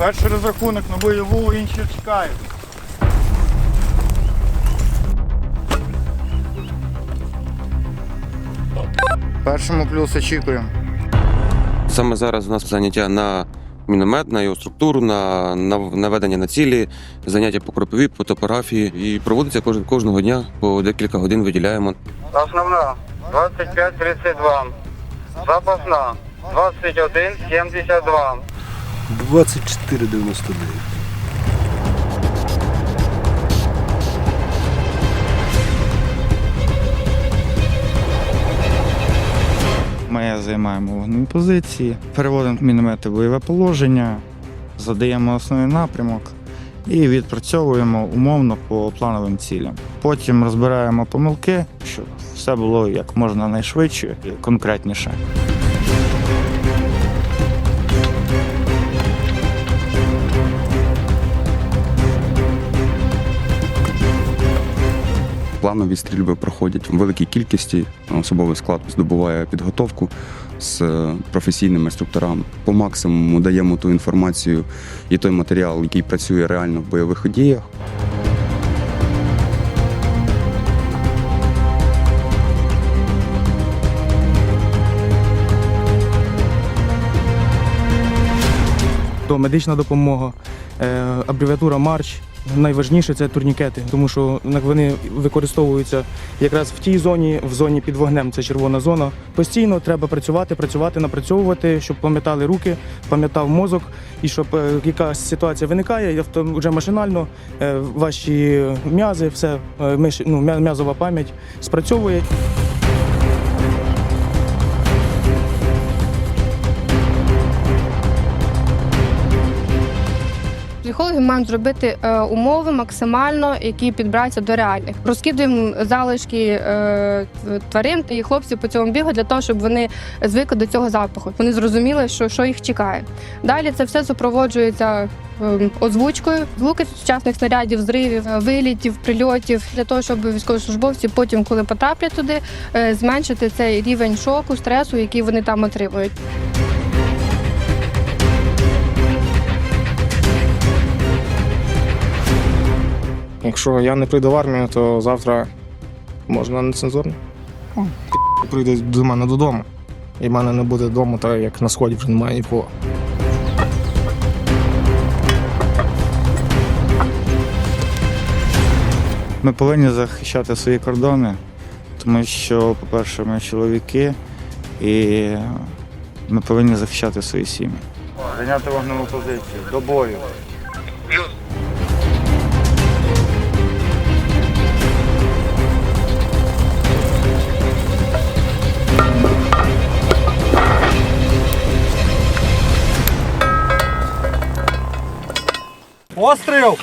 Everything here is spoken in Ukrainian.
Перший розрахунок на бойову, інші чекають. Першому плюс очікуємо. Саме зараз у нас заняття на міномет, на його структуру, на наведення на цілі, заняття по кропиві, по топографії. І проводиться кожен, кожного дня по декілька годин виділяємо. Основна 25-32. Запасна 21-72. 24,99. Ми займаємо вогневі позиції, переводимо міномети в бойове положення, задаємо основний напрямок і відпрацьовуємо умовно по плановим цілям. Потім розбираємо помилки, щоб все було як можна найшвидше і конкретніше. Планові стрільби проходять в великій кількості. Особовий склад здобуває підготовку з е, професійними інструкторами. По максимуму даємо ту інформацію і той матеріал, який працює реально в бойових діях. то медична допомога, абревіатура Марч. Найважніше це турнікети, тому що вони використовуються якраз в тій зоні, в зоні під вогнем. Це червона зона. Постійно треба працювати, працювати, напрацьовувати, щоб пам'ятали руки, пам'ятав мозок, і щоб е, якась ситуація виникає, вже машинально е, ваші м'язи, все е, ну, м'язова пам'ять спрацьовує. Психологи мають зробити е, умови максимально, які підбираються до реальних. Розкидуємо залишки е, тварин і хлопців по цьому бігу для того, щоб вони звикли до цього запаху. Вони зрозуміли, що, що їх чекає. Далі це все супроводжується е, озвучкою, звуки сучасних снарядів, зривів, е, вилітів, прильотів для того, щоб військовослужбовці потім, коли потраплять туди, зменшити цей рівень шоку, стресу, який вони там отримують. Якщо я не прийду в армію, то завтра можна нецензурно. Прийде до мене додому. І в мене не буде вдома, так як на сході вже немає нікого. Ми повинні захищати свої кордони, тому що, по-перше, ми чоловіки, і ми повинні захищати свої сім'ї. Зайняти вогневу позицію до бою. Mostra eu.